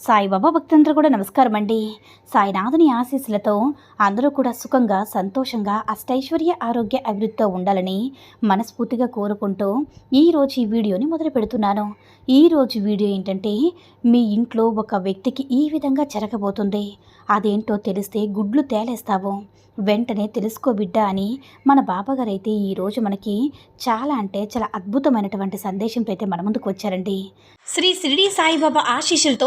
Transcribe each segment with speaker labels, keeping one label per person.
Speaker 1: సాయిబాబా భక్తులందరూ కూడా నమస్కారం అండి. సాయినాథుని ఆశీస్సులతో అందరూ కూడా సుఖంగా సంతోషంగా అష్టైశ్వర్య ఆరోగ్య అభివృద్ధితో ఉండాలని మనస్ఫూర్తిగా కోరుకుంటూ ఈరోజు ఈ వీడియోని మొదలు పెడుతున్నాను. ఈరోజు వీడియో ఏంటంటే మీ ఇంట్లో ఒక వ్యక్తికి ఈ విధంగా జరగబోతుంది. అదేంటో తెలిస్తే గుడ్లు తేలేస్తావు. వెంటనే తెలుసుకో బిడ్డ అని మన బాబాగారు అయితే ఈరోజు మనకి చాలా అంటే చాలా అద్భుతమైనటువంటి సందేశంతో అయితే మన ముందుకు వచ్చారండి. శ్రీ షిరిడి సాయిబాబా ఆశీస్సులతో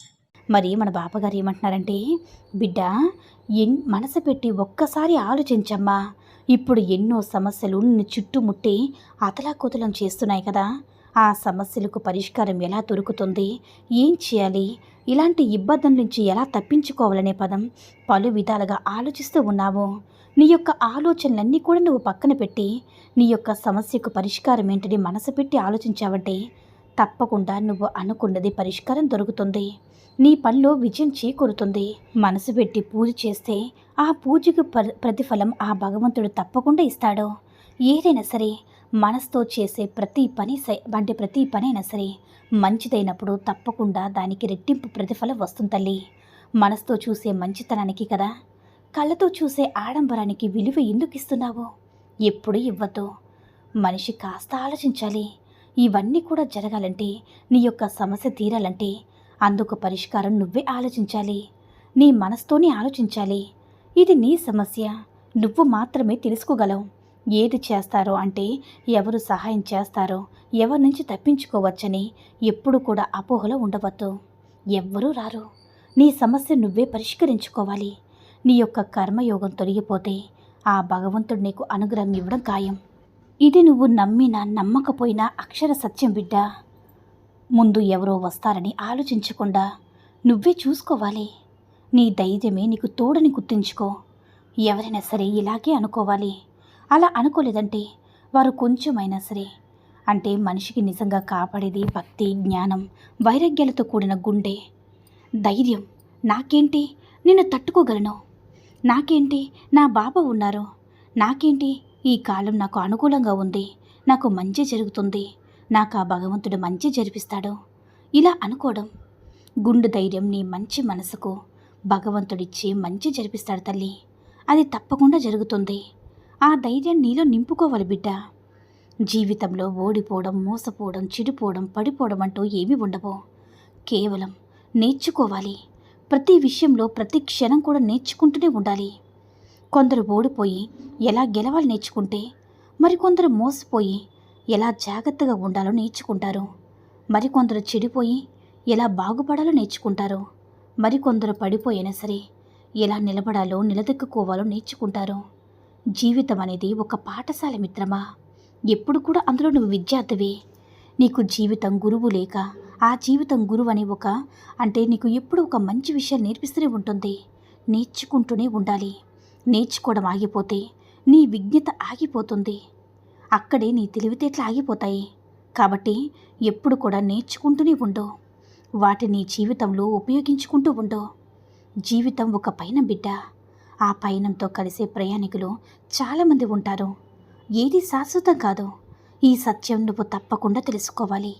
Speaker 1: మరి మన బాపగారు ఏమంటున్నారంటే బిడ్డ ఎన్ మనసు పెట్టి ఒక్కసారి ఆలోచించమ్మా. ఇప్పుడు ఎన్నో సమస్యలు నిన్ను చుట్టుముట్టి అతలాకుతలం చేస్తున్నాయి కదా. ఆ సమస్యలకు పరిష్కారం ఎలా దొరుకుతుంది? ఏం చేయాలి? ఇలాంటి ఇబ్బందుల నుంచి ఎలా తప్పించుకోవాలనే పదం పలు విధాలుగా ఆలోచిస్తూ ఉన్నావు. నీ యొక్క ఆలోచనలన్నీ కూడా నువ్వు పక్కన పెట్టి నీ యొక్క సమస్యకు పరిష్కారం ఏంటని మనసు పెట్టి ఆలోచించావంటే తప్పకుండా నువ్వు అనుకున్నది పరిష్కారం దొరుకుతుంది. నీ పనిలో విజయం చేకూరుతుంది. మనసు పెట్టి పూజ చేస్తే ఆ పూజకు ప్ర- ప్రతిఫలం ఆ భగవంతుడు తప్పకుండా ఇస్తాడు. ఏదైనా సరే మనసుతో చేసే ప్రతి పని సై- అంటే ప్రతి పని అయినా సరే మంచిదైనప్పుడు తప్పకుండా దానికి రెట్టింపు ప్రతిఫలం వస్తుంది తల్లి. మనసుతో చూసే మంచితనానికి కదా. కళ్ళతో చూసే ఆడంబరానికి విలువ ఎందుకు ఇస్తున్నావు? ఎప్పుడు ఇవ్వద్దు. మనిషి కాస్త ఆలోచించాలి. ఇవన్నీ కూడా జరగాలంటే నీ యొక్క సమస్య తీరాలంటే అందుకు పరిష్కారం నువ్వే ఆలోచించాలి. నీ మనసుతోనే ఆలోచించాలి. ఇది నీ సమస్య. నువ్వు మాత్రమే తెలుసుకోగలవు. ఏది చేస్తారో అంటే ఎవరు సహాయం చేస్తారో ఎవరి నుంచి తప్పించుకోవచ్చని ఎప్పుడు కూడా అపోహలో ఉండవద్దు. ఎవ్వరూ రారు. నీ సమస్య నువ్వే పరిష్కరించుకోవాలి. నీ యొక్క కర్మయోగం తొలగిపోతే ఆ భగవంతుడు నీకు అనుగ్రహం ఇవ్వడం ఖాయం. ఇది నువ్వు నమ్మినా నమ్మకపోయినా అక్షర సత్యం బిడ్డా. ముందు ఎవరో వస్తారని ఆలోచించకుండా నువ్వే చూసుకోవాలి. నీ ధైర్యమే నీకు తోడని గుర్తుంచుకో. ఎవరైనా సరే ఇలాగే అనుకోవాలి. అలా అనుకోలేదంటే వారు కొంచెమైనా సరే. అంటే మనిషికి నిజంగా కాపాడేది భక్తి జ్ఞానం వైరాగ్యాలతో కూడిన గుండె. ధైర్యం నాకేంటి? నిన్ను తట్టుకోగలను. నాకేంటి? నా బాబా ఉన్నారు. నాకేంటి? ఈ కాలం నాకు అనుకూలంగా ఉంది. నాకు మంచి జరుగుతుంది. నాకు ఆ భగవంతుడు మంచి జరిపిస్తాడు. ఇలా అనుకోవడం. గుండు ధైర్యం నీ మంచి మనసుకు భగవంతుడిచ్చి మంచి జరిపిస్తాడు తల్లి. అది తప్పకుండా జరుగుతుంది. ఆ ధైర్యం నీలో నింపుకోవాలి బిడ్డ. జీవితంలో ఓడిపోవడం మోసపోవడం చెడిపోవడం పడిపోవడం అంటూ ఏమీ ఉండవు. కేవలం నేర్చుకోవాలి. ప్రతి విషయంలో ప్రతి క్షణం కూడా నేర్చుకుంటూనే ఉండాలి. కొందరు ఓడిపోయి ఎలా గెలవాలి నేర్చుకుంటే మరికొందరు మోసపోయి ఎలా జాగ్రత్తగా ఉండాలో నేర్చుకుంటారు. మరికొందరు చెడిపోయి ఎలా బాగుపడాలో నేర్చుకుంటారు. మరికొందరు పడిపోయినా సరే ఎలా నిలబడాలో నిలదొక్కుకోవాలో నేర్చుకుంటారు. జీవితం అనేది ఒక పాఠశాల మిత్రమా? ఎప్పుడు కూడా అందులో నువ్వు విద్యార్థివే. నీకు జీవితం గురువు లేక ఆ జీవితం గురువు అని ఒక అంటే నీకు ఎప్పుడు ఒక మంచి విషయాలు నేర్పిస్తూనే ఉంటుంది. నేర్చుకుంటూనే ఉండాలి. నేర్చుకోవడం ఆగిపోతే నీ విజ్ఞత ఆగిపోతుంది. అక్కడే నీ తెలివితేటలు ఆగిపోతాయి. కాబట్టి ఎప్పుడు కూడా నేర్చుకుంటూనే ఉండు. వాటిని జీవితంలో ఉపయోగించుకుంటూ ఉండు. జీవితం ఒక పయనం బిడ్డ. ఆ పయనంతో కలిసే ప్రయాణికులు చాలామంది ఉంటారు. ఏది శాశ్వతం కాదు. ఈ సత్యం నువ్వు తప్పకుండా తెలుసుకోవాలి.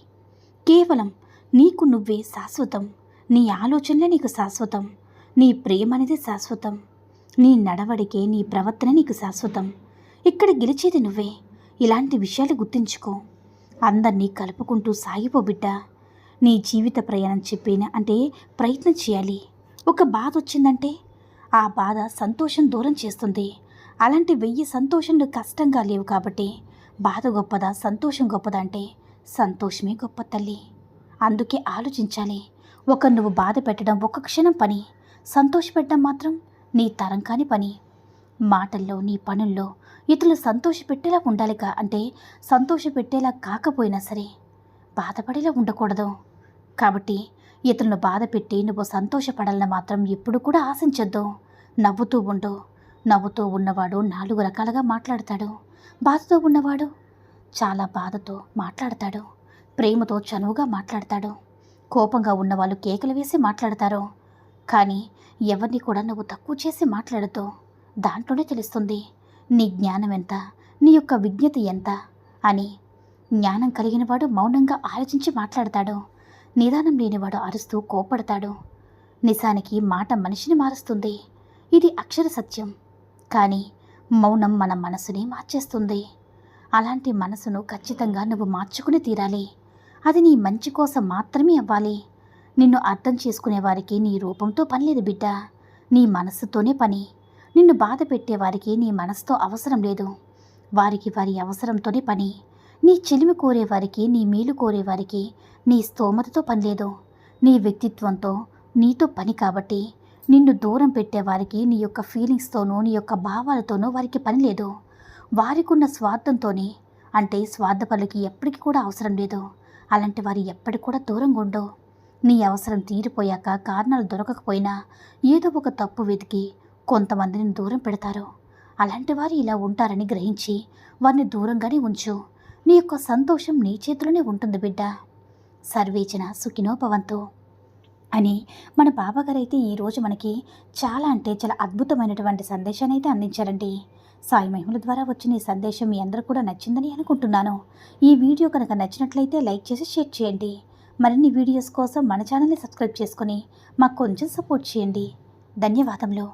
Speaker 1: కేవలం నీకు నువ్వే శాశ్వతం. నీ ఆలోచనలే నీకు శాశ్వతం. నీ ప్రేమ అనేది శాశ్వతం. నీ నడవడికే నీ ప్రవర్తన నీకు శాశ్వతం. ఇక్కడ గెలిచేది నువ్వే. ఇలాంటి విషయాలు గుర్తుంచుకో. అందరినీ కలుపుకుంటూ సాగిపో బిడ్డ. నీ జీవిత ప్రయాణం చెప్పిన అంటే ప్రయత్నం చేయాలి. ఒక బాధ వచ్చిందంటే? ఆ బాధ సంతోషం దూరం చేస్తుంది. అలాంటి వెయ్యి సంతోషంలు కష్టంగా లేవు కాబట్టి. బాధ గొప్పదా సంతోషం గొప్పదా అంటే? సంతోషమే గొప్ప తల్లి. అందుకే ఆలోచించాలి. ఒక నువ్వు బాధ పెట్టడం ఒక క్షణం పని. సంతోషపెట్టడం మాత్రం నీ తరం కాని పని. మాటల్లో నీ పనుల్లో ఇతరులు సంతోషపెట్టేలా ఉండాలిగా అంటే సంతోషపెట్టేలా కాకపోయినా సరే బాధపడేలా ఉండకూడదు. కాబట్టి ఇతరులను బాధ పెట్టి నువ్వు సంతోషపడాలని మాత్రం ఎప్పుడు కూడా ఆశించొద్దు. నవ్వుతూ ఉండు. నవ్వుతూ ఉన్నవాడు నాలుగు రకాలుగా మాట్లాడతాడు. బాధతో ఉన్నవాడు చాలా బాధతో మాట్లాడతాడు. ప్రేమతో చనువుగా మాట్లాడతాడు. కోపంగా ఉన్నవాళ్ళు కేకలు వేసి మాట్లాడతారు. కానీ ఎవరిని కూడా నువ్వు తక్కువ చేసి మాట్లాడుతూ దాంట్లోనే తెలుస్తుంది. నీ జ్ఞానం ఎంత? నీ యొక్క విజ్ఞత ఎంత? అని జ్ఞానం కలిగినవాడు మౌనంగా ఆలోచించి మాట్లాడతాడు. నిదానం లేనివాడు అరుస్తూ కోపడతాడు నిజానికి మాట మనిషిని మారుస్తుంది. ఇది అక్షర సత్యం. కానీ మౌనం మన మనసుని మార్చేస్తుంది. అలాంటి మనసును ఖచ్చితంగా నువ్వు మార్చుకుని తీరాలి. అది నీ మంచి కోసం మాత్రమే అవ్వాలి. నిన్ను అర్థం చేసుకునే వారికి నీ రూపంతో పని లేదు బిడ్డ. నీ మనస్సుతోనే పని. నిన్ను బాధ పెట్టేవారికి నీ మనసుతో అవసరం లేదు. వారికి వారి అవసరంతోనే పని. నీ చెలిమి కోరేవారికి నీ మేలు కోరేవారికి నీ స్తోమతతో పని లేదు. నీ వ్యక్తిత్వంతో నీతో పని కాబట్టి నిన్ను దూరం పెట్టేవారికి నీ యొక్క ఫీలింగ్స్తోనూ నీ యొక్క భావాలతోనూ వారికి పని లేదు. వారికున్న స్వార్థంతోనే అంటే స్వార్థ పనులకి ఎప్పటికీ కూడా అవసరం లేదు. అలాంటి వారు ఎప్పటికి కూడా దూరంగా ఉండవు. నీ అవసరం తీరిపోయాక కారణాలు దొరకకపోయినా ఏదో ఒక తప్పు వెతికి కొంతమందిని దూరం పెడతారు. అలాంటి వారు ఇలా ఉంటారని గ్రహించి వారిని దూరంగానే ఉంచు. నీ యొక్క సంతోషం నీ చేతిలోనే ఉంటుంది బిడ్డ. సర్వేచన సుఖినోపవంతు అని మన బాబాగారు అయితే ఈరోజు మనకి చాలా అంటే చాలా అద్భుతమైనటువంటి సందేశాన్ని అయితే అందించారండి. సాయి మహిమల ద్వారా వచ్చిన ఈ సందేశం మీ అందరూ కూడా నచ్చిందని అనుకుంటున్నాను. ఈ వీడియో కనుక నచ్చినట్లయితే లైక్ చేసి షేర్ చేయండి. మరిన్ని వీడియోస్ కోసం మన ఛానల్ని సబ్స్క్రైబ్ చేసుకొని మాకు కొంచెం సపోర్ట్ చేయండి. ధన్యవాదములు.